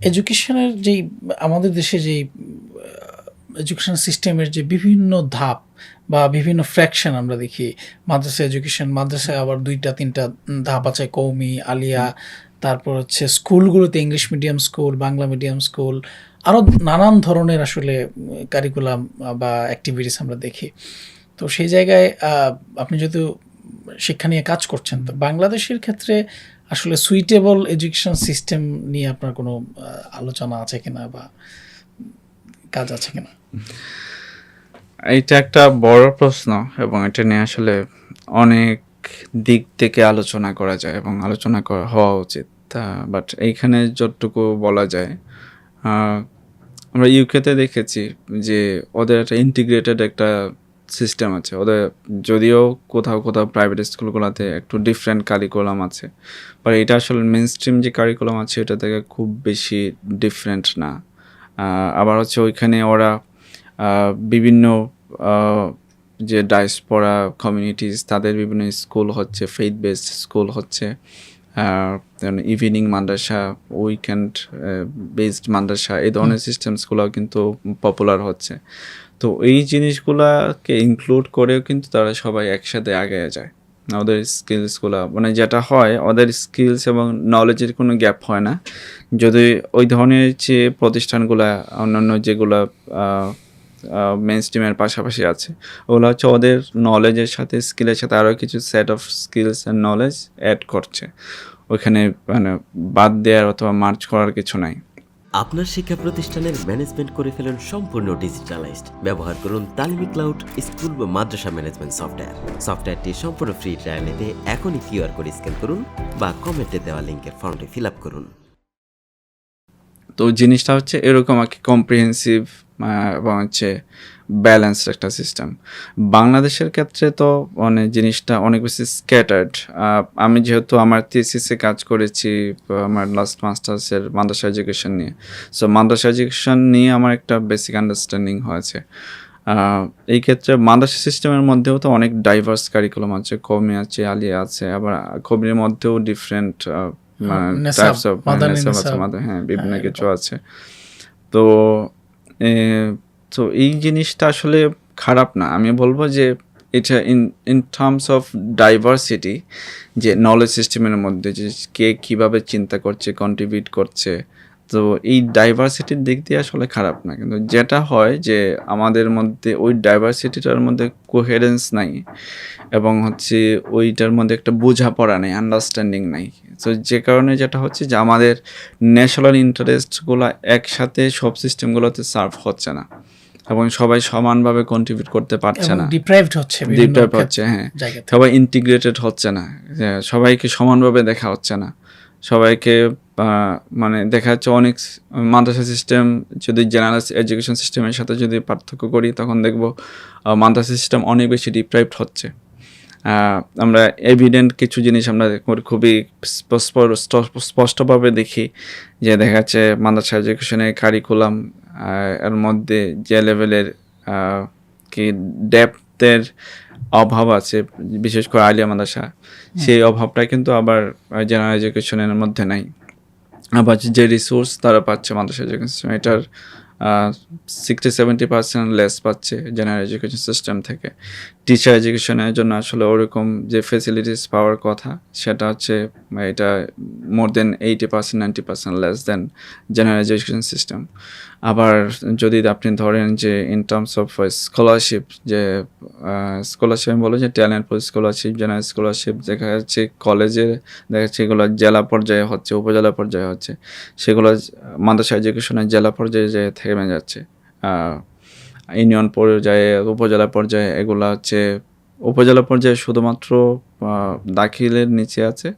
এডুকেশনের যেই, আমাদের দেশে যেই এডুকেশন সিস্টেমের যে বিভিন্ন ধাপ বা বিভিন্ন ফ্র্যাকশন আমরা দেখি, মাদ্রাসা এডুকেশন মাদ্রাসায় আবার দুইটা, তিনটা ধাপ আছে, কৌমি, আলিয়া, তারপর হচ্ছে স্কুলগুলোতে English medium school Bangla medium school আরও নানান ধরনের আসলে কারিকুলাম বা অ্যাক্টিভিটিস আমরা দেখি। তো সেই জায়গায় আপনি যেহেতু শিক্ষা নিয়ে কাজ করছেন। তো বাংলাদেশের ক্ষেত্রে আসলে সুইটেবল এডুকেশন সিস্টেম নিয়ে আপনার কোনো আলোচনা আছে কিনা বা কাজ আছে কিনা? এটা একটা বড় প্রশ্ন এবং এটা নিয়ে আসলে অনেক দিক থেকে আলোচনা করা যায় এবং আলোচনা করা হওয়া উচিত। বাট এইখানে যতটুকু বলা যায় আমরা ইউকেতে দেখেছি যে ওদের একটা ইন্টিগ্রেটেড একটা সিস্টেম আছে। ওদের যদিও কোথাও কোথাও প্রাইভেট স্কুলগুলোতে একটু ডিফারেন্ট কারিকুলাম আছে। বাট এটা আসলে মেন স্ট্রিম যে কারিকুলাম আছে, এটা থেকে খুব বেশি ডিফারেন্ট না। আবার হচ্ছে ওইখানে ওরা বিভিন্ন যে ডাইসপোরা কমিউনিটিস তাদের বিভিন্ন স্কুল হচ্ছে ফেইথ বেসড স্কুল হচ্ছে। ইভিনিং মাদ্রাসা উইকেন্ড বেসড মাদ্রাসা এই ধরনের সিস্টেমসগুলো কিন্তু পপুলার হচ্ছে। তো এই জিনিসগুলোকে ইনক্লুড করেও কিন্তু তারা সবাই একসাথে আগে যায়। ওদের স্কিলসগুলো মানে যেটা হয় ওদের স্কিলস এবং নলেজের কোনো গ্যাপ হয় না। যদি ওই ধরনের যে প্রতিষ্ঠানগুলো অন্যান্য যেগুলো মেন স্ট্রিমের পাশাপাশি আছে। ওগুলো হচ্ছে ওদের নলেজের সাথে স্কিলের সাথে আরও কিছু set of skills and knowledge add করছে। ওইখানে মানে বাদ দেওয়ার অথবা মার্চ করার কিছু নাই। আপনার শিক্ষা প্রতিষ্ঠানের ম্যানেজমেন্ট করে ফেলুন সম্পূর্ণ ডিজিটালাইজড ব্যবহার করুন তালিমি ক্লাউড স্কুল বা মাদ্রাসা ম্যানেজমেন্ট সফটওয়্যার সফটওয়্যারটি সম্পূর্ণ ফ্রি ট্রায়াল নিতে এখনই কিউআর কোড স্ক্যান করুন বা কমেন্টে দেওয়া লিঙ্কের ফর্মটি ফিল আপ করুন। তো জিনিসটা হচ্ছে এরকম আর কি কম্প্রিহেন্সিভ এবং হচ্ছে ব্যালেন্সড একটা সিস্টেম বাংলাদেশের ক্ষেত্রে তো মানে জিনিসটা অনেক বেশি স্ক্যাটার্ড আমি যেহেতু আমার থিসিসে কাজ করেছি, আমার লাস্ট মাস্টার্সের মাদ্রাসা এডুকেশন নিয়ে। সো মাদ্রাসা এডুকেশন নিয়ে আমার একটা বেসিক আন্ডারস্ট্যান্ডিং হয়েছে। এই ক্ষেত্রে মাদ্রাসা সিস্টেমের মধ্যেও তো অনেক ডাইভার্স কারিকুলাম আছে কমি আছে, আলিয়া আছে, আবার কবির মধ্যেও ডিফারেন্ট টাইপস অফ মাদানী আছে নেশাব। হ্যাঁ বিভিন্ন হ্যাঁ, কিছু আছে। তো তো এই জিনিসটা আসলে খারাপ না। আমি বলব যে এটা in in terms of diversity যে নলেজ সিস্টেমের মধ্যে যে কে কীভাবে চিন্তা করছে কন্ট্রিবিউট করছে তো এই ডাইভার্সিটির দিক দিয়ে আসলে খারাপ না। কিন্তু যেটা হয় যে আমাদের মধ্যে ওই ডাইভার্সিটিটার মধ্যে কোহেরেন্স নাই এবং হচ্ছে ওইটার মধ্যে একটা বোঝাপড়া নেই আন্ডারস্ট্যান্ডিং নাই। তো যে কারণে যেটা হচ্ছে যে আমাদের ন্যাশনাল ইন্টারেস্টগুলো একসাথে সব সিস্টেমগুলোতে সার্ভ হচ্ছে না এবং সবাই সমানভাবে কন্ট্রিবিউট করতে পারছে না। ডিপ্রাইভড হচ্ছে ক্ষেত্রে- হচ্ছে হ্যাঁ। সবাই ইন্টিগ্রেটেড হচ্ছে না। সবাইকে সমানভাবে দেখা হচ্ছে না। সবাইকে মানে দেখা যাচ্ছে অনেক মাদ্রাসা সিস্টেম যদি জেনারেল এডুকেশন সিস্টেমের সাথে যদি পার্থক্য করি তখন দেখব মাদ্রাসা সিস্টেম অনেক বেশি ডিপ্রাইভড হচ্ছে। আমরা এভিডেন্ট কিছু জিনিস আমরা খুবই স্পষ্ট- স্পষ্ট- স্পষ্টভাবে দেখি যে দেখা যাচ্ছে মাদ্রাসা এডুকেশনের কারিকুলাম এর মধ্যে যে লেভেলের কি ডেপথের অভাব আছে বিশেষ করে আলিয়া মাদ্রাসা সেই অভাবটা কিন্তু আবার জেনারেল এডুকেশনের মধ্যে নাই। আবার যে রিসোর্স তারা পাচ্ছে মাদ্রাসা এডুকেশন এটার সিক্সটি সেভেন্টি পার্সেন্ট লেস পাচ্ছে জেনারেল এডুকেশন সিস্টেম থেকে। টিচার এডুকেশনের জন্য আসলে ওরকম যে ফেসিলিটিস পাওয়ার কথা, সেটা হচ্ছে এটা more than eighty percent ninety percent less than general education system আবার যদি আপনি ধরেন যে ইন টার্মস অফ স্কলারশিপ যে স্কলারশিপ আমি বলো যে ট্যালেন্ট স্কলারশিপ জেনারেল স্কলারশিপ দেখা যাচ্ছে কলেজে দেখা যাচ্ছে এগুলো জেলা পর্যায়ে হচ্ছে, উপজেলা পর্যায়ে হচ্ছে। সেগুলো মাদ্রাসা এডুকেশনের জেলা পর্যায়ে যে থেমে যাচ্ছে? ইউনিয়ন পর্যায়ে, উপজেলা পর্যায়ে এগুলো হচ্ছে, উপজেলা পর্যায়ে শুধুমাত্র দাখিলের নিচে আছে।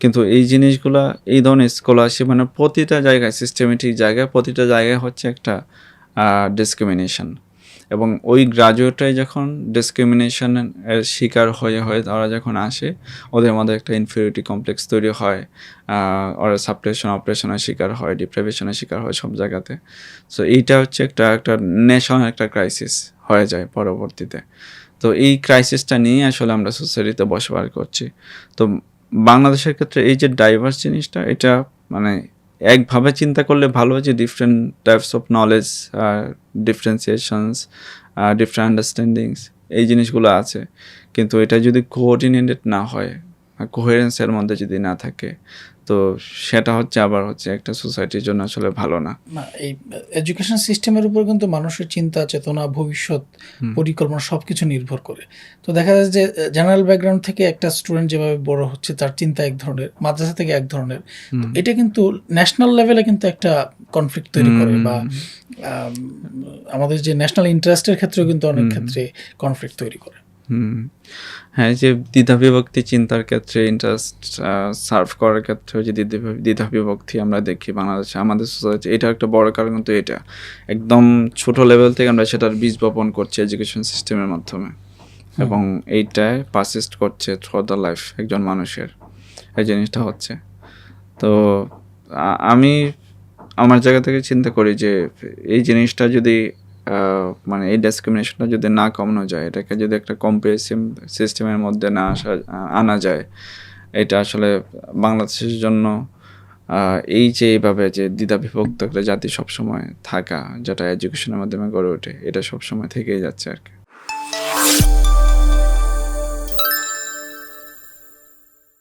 কিন্তু এই জিনিসগুলা, এই ধরনের স্কলারশিপ মানে প্রতিটা জায়গায় সিস্টেমেটিক জায়গায়, প্রতিটা জায়গায় হচ্ছে একটা ডিসক্রিমিনেশন এবং ওই গ্রাজুয়েটরাই যখন ডিসক্রিমিনেশন এর শিকার হয়ে হয়ে তারা যখন আসে, ওদের মধ্যে একটা ইনফিউরিটি কমপ্লেক্স তৈরি হয় ওরা সাপ্রেশন অপারেশনের শিকার হয় ডিপ্রাইভেশনের শিকার হয় সব জায়গাতে। সো এইটা হচ্ছে একটা একটা নেশন একটা ক্রাইসিস হয়ে যায় পরবর্তীতে। তো এই ক্রাইসিসটা নিয়ে আসলে আমরা সোসাইটিতে বসবাস করছি। তো বাংলাদেশের ক্ষেত্রে এই যে ডাইভার্স জিনিসটা, এটা মানে একভাবে চিন্তা করলে ভালো যে different types of knowledge differentiations different understandings এই জিনিসগুলো আছে। কিন্তু এটা যদি কোঅর্ডিনেটেড না হয় কোহেরেন্সের মধ্যে যদি না থাকে তো সেটা হচ্ছে আবার হচ্ছে একটা সোসাইটির জন্য আসলে ভালো না। না এই এডুকেশন সিস্টেমের উপর কিন্তু মানুষের চিন্তা চেতনা ভবিষ্যৎ পরিকল্পনা সব কিছু নির্ভর করে। তো দেখা যায় যে জেনারেল ব্যাকগ্রাউন্ড থেকে একটা স্টুডেন্ট যেভাবে বড় হচ্ছে তার চিন্তা এক ধরনের মাদ্রাসা থেকে এক ধরনের। এটা কিন্তু ন্যাশনাল লেভেলে কিন্তু একটা কনফ্লিক্ট তৈরি করে বা আমাদের যে ন্যাশনাল ইন্টারেস্টের ক্ষেত্রেও কিন্তু অনেক ক্ষেত্রে কনফ্লিক্ট তৈরি করে। হ্যাঁ যে দ্বিধা বিভক্তি চিন্তার ক্ষেত্রে ইন্টারেস্ট সার্ভ করার ক্ষেত্রে যে দ্বিধা বিভক্তি আমরা দেখি বাংলাদেশে আমাদের সোসাইটি এটা একটা বড় কারণ কিন্তু এটা। একদম ছোট লেভেল থেকে আমরা সেটার বীজ বপন করছি এডুকেশন সিস্টেমের মাধ্যমে। এবং এইটায় পারসিস্ট করছে থ্রু দ্য লাইফ একজন মানুষের এই জিনিসটা হচ্ছে। তো আমি আমার জায়গা থেকে চিন্তা করি যে এই জিনিসটা যদি মানে এই ডিসক্রিমিনেশনটা যদি না কমানো যায়, এটাকে যদি একটা কম্পারিসিম সিস্টেমের মধ্যে না আসা আনা যায়, এটা আসলে বাংলাদেশের জন্য এই যে এইভাবে যে দ্বিধা বিভক্ত একটা জাতি সবসময় থাকা, যেটা এডুকেশনের মাধ্যমে গড়ে ওঠে, এটা সবসময় থেকেই যাচ্ছে আর কি।